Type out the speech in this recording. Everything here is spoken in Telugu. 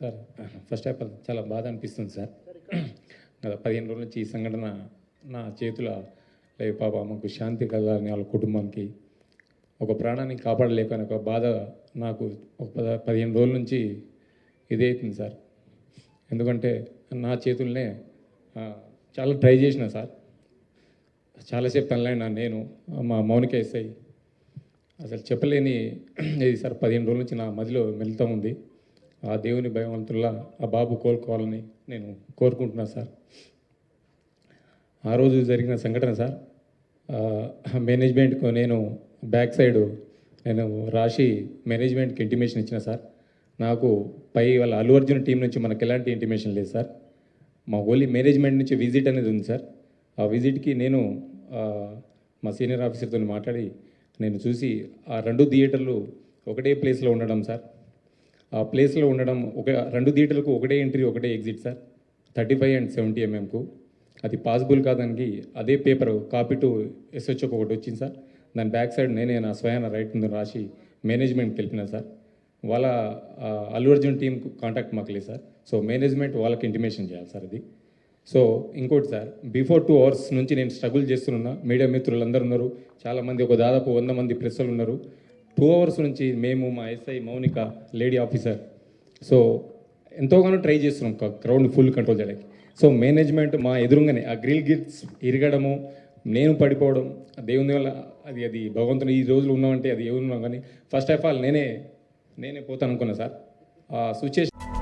సార్ ఫస్ట్ ఆఫ్ ఆల్ చాలా బాధ అనిపిస్తుంది సార్. గత పదిహేను రోజుల నుంచి ఈ సంఘటన నా చేతుల లేవు పాప మాకు శాంతి కలగాలని వాళ్ళ కుటుంబానికి ఒక ప్రాణాన్ని కాపాడలేకని ఒక బాధ నాకు ఒక పద పదిహేను రోజుల నుంచి ఇదే అవుతుంది సార్. ఎందుకంటే నా చేతుల్నే చాలా ట్రై చేసిన సార్. చాలాసేపు తనలైనా నేను మా మౌనిక ఎస్ఐ అసలు చెప్పలేని ఇది సార్ పదిహేను రోజుల నుంచి నా మదిలో మెలుతూ ఉంది. ఆ దేవుని భయవంతుల్లా ఆ బాబు కోలుకోవాలని నేను కోరుకుంటున్నాను సార్. ఆ రోజు జరిగిన సంఘటన సార్. మేనేజ్మెంట్కు నేను బ్యాక్ సైడ్ నేను రాసి మేనేజ్మెంట్కి ఇంటిమేషన్ ఇచ్చిన సార్. నాకు పై వాళ్ళ అల్లు అర్జున్ టీం నుంచి మనకు ఎలాంటి ఇంటిమేషన్ లేదు సార్. మా ఓన్లీ మేనేజ్మెంట్ నుంచి విజిట్ అనేది ఉంది సార్. ఆ విజిట్కి నేను మా సీనియర్ ఆఫీసర్తో మాట్లాడి నేను చూసి ఆ రెండు థియేటర్లు ఒకటే ప్లేస్లో ఉండడం సార్. ఆ ప్లేస్లో ఉండడం ఒక రెండు థియేటర్లకు ఒకటే ఎంట్రీ ఒకటే exit sir. Thirty five and seventy ఎంఎంకు. అది పాసిబుల్ కాదానికి అదే పేపర్ కాపీ టు ఎస్హెచ్ఓకి ఒకటి వచ్చింది సార్. దాని బ్యాక్ సైడ్ నేనే నా స్వయాన రైట్ ముందు రాసి మేనేజ్మెంట్కి వెళ్ళిన సార్. వాళ్ళ అల్లు అర్జున్ టీం కాంటాక్ట్ మాకు లేదు సార్. సో మేనేజ్మెంట్ వాళ్ళకి ఇంటిమేషన్ చేయాలి సార్ అది. సో ఇంకోటి సార్ బిఫోర్ టూ అవర్స్ నుంచి నేను స్ట్రగుల్ చేస్తున్నా. మీడియా మిత్రులు అందరు ఉన్నారు చాలామంది ఒక దాదాపు వంద మంది ప్రెస్సులు ఉన్నారు. టూ అవర్స్ నుంచి మేము మా SI Mounika lady officer. So ఎంతోగానో try చేస్తున్నాం క్రౌడ్ ఫుల్ కంట్రోల్ చేయడానికి. సో మేనేజ్మెంట్ మా ఎదురుగానే ఆ గ్రిల్ గిట్స్ ఇరగడము నేను పడిపోవడం దేవుని వల్ల అది అది భగవంతుని ఈ రోజులు ఉన్నామంటే అది ఎవరున్నాం కానీ ఫస్ట్ ఆఫ్ ఆల్ నేనే నేనే పోతాను అనుకున్నా సార్. ఆ సిచ్యుయేషన్